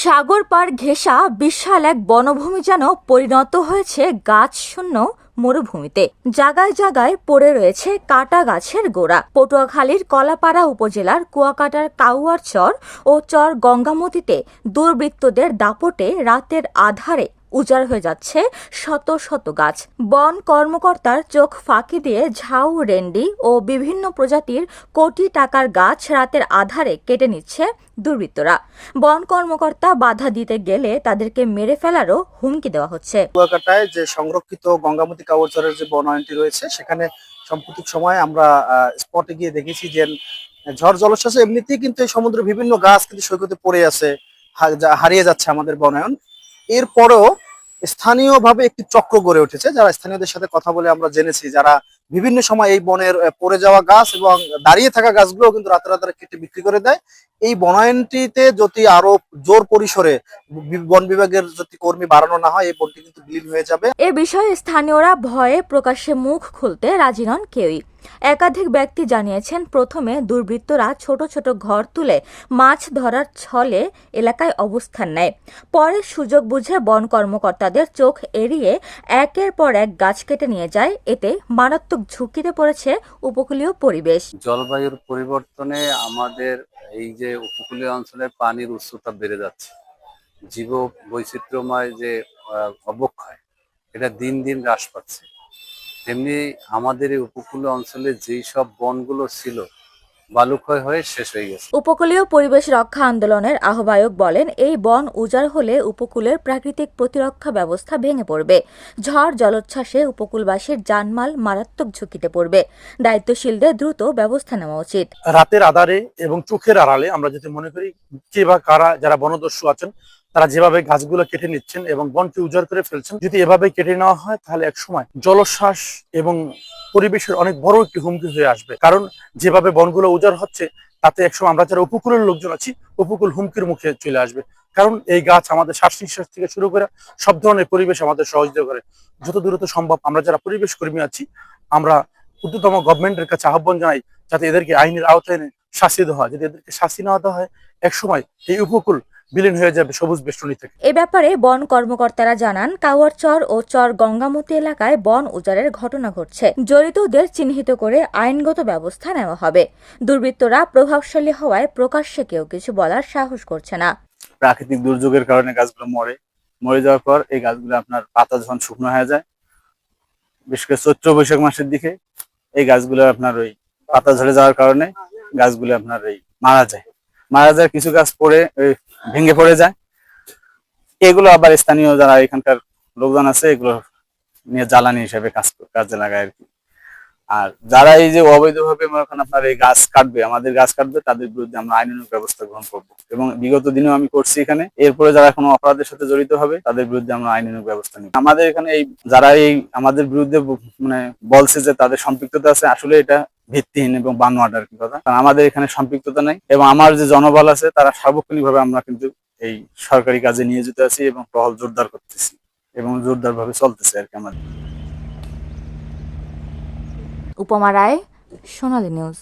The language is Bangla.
সাগর পার ঘেঁষা বিশাল এক বনভূমি যেন পরিণত হয়েছে গাছ শূন্য মরুভূমিতে। জাগায় জাগায় পড়ে রয়েছে কাটা গাছের গোড়া। পটুয়াখালীর কলাপাড়া উপজেলার কুয়াকাটার কাউয়ার চর ও চর গঙ্গামতিতে দুর্বৃত্তদের দাপটে রাতের আধারে উজাড় হয়ে যাচ্ছে শত শত গাছ। বন কর্মকর্তার চোখ ফাঁকি দিয়ে ঝাউ, রেন্ডি ও বিভিন্ন প্রজাতির কোটি টাকার গাছ রাতের আধারে কেটে নিচ্ছে দুর্বৃত্তরা। বন কর্মকর্তা বাধা দিতে গেলে তাদেরকে মেরে ফেলারও হুমকি দেওয়া হচ্ছে। যে সংরক্ষিত গঙ্গামতী কাউরচরের যে বনায়নটি রয়েছে, সেখানে সাম্প্রতিক সময় আমরা স্পটে গিয়ে দেখেছি যে ঝড় জলোচ্ছ্বাসে এমনিতেই কিন্তু এই সমুদ্রের বিভিন্ন গাছ কিন্তু সৈকতে পড়ে আছে হারিয়ে যাচ্ছে আমাদের বনায়ন। এরপরেও স্থানীয়ভাবে একটি চক্র গড়ে উঠেছে, যারা স্থানীয়দের সাথে কথা বলে আমরা জেনেছি, যারা বিভিন্ন সময় এই বনের পড়ে যাওয়া গাছ এবং দাঁড়িয়ে থাকা গাছগুলো কিন্তু রাতে রাতে কেটে বিক্রি করে দেয়। এই বনায়নটিতে যদি আরও জোর পরিসরে বন বিভাগের যদি কর্মী বাড়ানো না হয়, এই বনটি কিন্তু বিলীন হয়ে যাবে। এ বিষয়ে স্থানীয়রা ভয়ে প্রকাশ্যে মুখ খুলতে রাজি নন কেউই। একাধিক ব্যক্তি জানিয়েছেন, প্রথমে দুর্বৃত্তরা ছোট ছোট ঘর তুলে মাছ ধরার ছলে এলাকায় অবস্থান নেয়। পরে সুযোগ বুঝে বন কর্মকর্তাদের চোখ এড়িয়ে একের পর এক গাছ কেটে নিয়ে যায়। এতে মারাত্মক ঝুঁকিতে পড়েছে উপকূলীয় পরিবেশ। জলবায়ুর পরিবর্তনে আমাদের এই যে উপকূলীয় অঞ্চলে পানির উচ্চতা বেড়ে যাচ্ছে জীব বৈচিত্র্যময় যে অবক্ষয়, এটা দিন দিন হ্রাস পাচ্ছে। তেমনি আমাদের এই উপকূলীয় অঞ্চলে যেই সব বনগুলো ছিল বালুক্ষয় হয়ে শেষ হয়ে গেছে। উপকূলীয় পরিবেশ রক্ষা আন্দোলনের আহ্বায়ক বলেন এই বন উজাড় হলে উপকূলের প্রাকৃতিক প্রতিরক্ষা ব্যবস্থা ভেঙে পড়বে। ঝড় জলোচ্ছ্বাসে উপকূলবাসীর জানমাল মারাত্মক ঝুঁকিতে পড়বে। দায়িত্বশীলদের দ্রুত ব্যবস্থা নেওয়া উচিত। রাতের আধারে এবং চোখের আড়ালে আমরা যদি মনে করি কে বা কারা যারা বনদস্যু আছেন তারা যেভাবে গাছগুলো কেটে নিচ্ছেন এবং বনকে উজাড় করে ফেলছেন, যদি এভাবে কেটে নেওয়া হয়, তাহলে এক সময় জলশ্বাস এবং পরিবেশের অনেক বড় একটি হুমকি হয়ে আসবে। কারণ যেভাবে বনগুলো উজাড় হচ্ছে, তাতে একসময় আমরা যারা উপকূলের লোকজন আছি, উপকূল হুমকির মুখে চলে আসবে। কারণ এই গাছ আমাদের শ্বাস নিঃশ্বাস থেকে শুরু করে সব ধরনের পরিবেশ আমাদের সহযোগিতা করে। যত দ্রুত সম্ভব আমরা যারা পরিবেশ কর্মী আছি, আমরা ঊর্ধ্বতম গভর্নমেন্টের কাছে আহ্বান জানাই যাতে এদেরকে আইনের আওতায় শাস্তি দেওয়া হয়। যদি এদেরকে শাস্তি না দেওয়া হয় একসময় এই উপকূল বিলীন হয়ে যাবে সবুজ বেষ্টনী থেকে। এ ব্যাপারে বন কর্মকর্তারা জানান কাওয়ার চর ও চর গঙ্গামতি এলাকায় বন উজাড়ের ঘটনা ঘটছে। জড়িতদের চিহ্নিত করে আইনগত ব্যবস্থা নেওয়া হবে। দুর্বৃত্তরা প্রভাবশালী হওয়ায় প্রকাশ্যে কেউ কিছু বলার সাহস করছে না। প্রাকৃতিক দুর্যোগের কারণে গাছগুলো মরে। মরে যাওয়ার পর এই গাছগুলো আপনার পাতা যখন শুকনো হয়ে যায় বিশেষ করে চৈত্র বৈশাখ মাসের দিকে এই গাছগুলো আপনার ওই পাতা ঝরে যাওয়ার কারণে গাছগুলো আপনার ওই মারা যায়। মারা যায় কিছু গাছ পড়ে ভেঙে পড়ে যায়। এগুলো আবার স্থানীয় যারা এখানকার লোকজন আছে, এগুলো নিয়ে জ্বালানি হিসেবে কাজ, কাজে লাগায় আর কি। আর যারা এই যে অবৈধভাবে আপনার এই গাছ কাটবে, আমাদের গাছ কাটবে, তাদের বিরুদ্ধে আমরা আইনানুগ ব্যবস্থা গ্রহণ করব। এবং বিগত দিনেও আমি করছি এখানে। এরপরে যারা কোনো অপরাধের সাথে জড়িত হবে, তাদের বিরুদ্ধে আমরা আইনানুগ ব্যবস্থা নিব। আমাদের এখানে এই, যারা এই, আমাদের বিরুদ্ধে মানে বলছে যে তাদের সম্পৃক্ততা আছে, আসলে এটা ভিত্তিহীন এবং বানোয়াট আর কি কথা। কারণ আমাদের এখানে সম্পৃক্ততা নাই এবং আমার যে জনবল আছে, তারা সার্বক্ষণিক ভাবে আমরা কিন্তু এই সরকারি কাজে নিয়োজিত আছি এবং টহল জোরদার করতেছি এবং জোরদার ভাবে চলতেছে আর কি আমাদের। উপমা রায়, সোনালী নিউজ।